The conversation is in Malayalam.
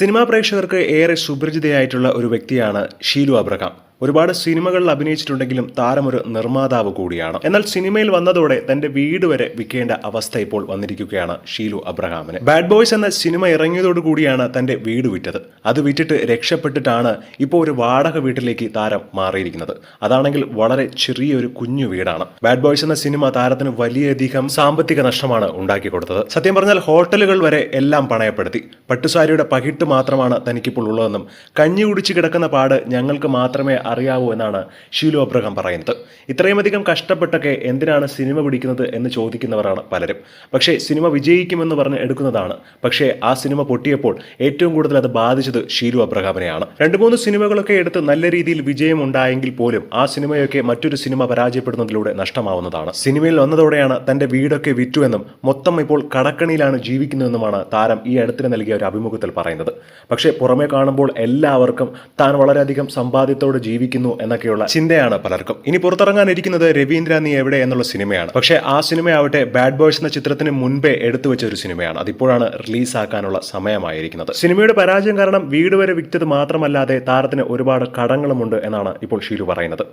സിനിമാ പ്രേക്ഷകർക്ക് ഏറെ സുപരിചിതയായിട്ടുള്ള ഒരു വ്യക്തിയാണ് ഷീലു അബ്രഹാം. ഒരുപാട് സിനിമകളിൽ അഭിനയിച്ചിട്ടുണ്ടെങ്കിലും താരം ഒരു നിർമ്മാതാവ് കൂടിയാണ്. എന്നാൽ സിനിമയിൽ വന്നതോടെ തന്റെ വീട് വരെ വിൽക്കേണ്ട അവസ്ഥ ഇപ്പോൾ വന്നിരിക്കുകയാണ് ഷീലു അബ്രഹാമിന്. ബാഡ് ബോയ്സ് എന്ന സിനിമ ഇറങ്ങിയതോടുകൂടിയാണ് തന്റെ വീട് വിറ്റത്. അത് വിറ്റിട്ട് രക്ഷപ്പെട്ടിട്ടാണ് ഇപ്പോൾ ഒരു വാടക വീട്ടിലേക്ക് താരം മാറിയിരിക്കുന്നത്. അതാണെങ്കിൽ വളരെ ചെറിയൊരു കുഞ്ഞു വീടാണ്. ബാഡ് ബോയ്സ് എന്ന സിനിമ താരത്തിന് വലിയധികം സാമ്പത്തിക നഷ്ടമാണ് ഉണ്ടാക്കി കൊടുത്തത്. സത്യം പറഞ്ഞാൽ ഹോട്ടലുകൾ വരെ എല്ലാം പണയപ്പെടുത്തി. പട്ടുസാരിയുടെ പകിട്ട് മാത്രമാണ് തനിക്കിപ്പോൾ ഉള്ളതെന്നും കഞ്ഞി കുടിച്ച് കിടക്കുന്ന പാട് ഞങ്ങൾക്ക് മാത്രമേ അറിയാവൂ എന്നാണ് ഷീലു അബ്രഹാം പറയുന്നത്. ഇത്രയുമധികം കഷ്ടപ്പെട്ടൊക്കെ എന്തിനാണ് സിനിമ പിടിക്കുന്നത് എന്ന് ചോദിക്കുന്നവരാണ് പലരും. പക്ഷേ സിനിമ വിജയിക്കുമെന്ന് പറഞ്ഞ് എടുക്കുന്നതാണ്. പക്ഷേ ആ സിനിമ പൊട്ടിയപ്പോൾ ഏറ്റവും കൂടുതൽ അത് ബാധിച്ചത് ഷീലു അബ്രഹാമിനെയാണ്. രണ്ട് മൂന്ന് സിനിമകളൊക്കെ എടുത്ത് നല്ല രീതിയിൽ വിജയം ഉണ്ടായെങ്കിൽ പോലും ആ സിനിമയൊക്കെ മറ്റൊരു സിനിമ പരാജയപ്പെടുന്നതിലൂടെ നഷ്ടമാവുന്നതാണ്. സിനിമയിൽ വന്നതോടെയാണ് തന്റെ വീടൊക്കെ വിറ്റുവെന്നും മൊത്തം ഇപ്പോൾ കടക്കണിയിലാണ് ജീവിക്കുന്നതെന്നുമാണ് താരം ഈ അടുത്തിന് നൽകിയ ഒരു അഭിമുഖത്തിൽ പറയുന്നത്. പക്ഷേ പുറമെ കാണുമ്പോൾ എല്ലാവർക്കും താൻ വളരെയധികം സമ്പാദ്യത്തോടെ ജീവിക്കുന്നു എന്നൊക്കെയുള്ള ചിന്തയാണ് പലർക്കും. ഇനി പുറത്തിറങ്ങാനിരിക്കുന്നത് രവീന്ദ്ര നീ എവിടെ എന്നുള്ള സിനിമയാണ്. പക്ഷെ ആ സിനിമയാവട്ടെ ബാഡ് ബോയ്സ് എന്ന ചിത്രത്തിന് മുൻപേ എടുത്തു വെച്ച ഒരു സിനിമയാണ്. അതിപ്പോഴാണ് റിലീസ് ആക്കാനുള്ള സമയമായിരിക്കുന്നത്. സിനിമയുടെ പരാജയം കാരണം വീട് വരെ വിറ്റത് മാത്രമല്ലാതെ താരത്തിന് ഒരുപാട് കടങ്ങളുമുണ്ട് എന്നാണ് ഇപ്പോൾ ഷീലു പറയുന്നത്.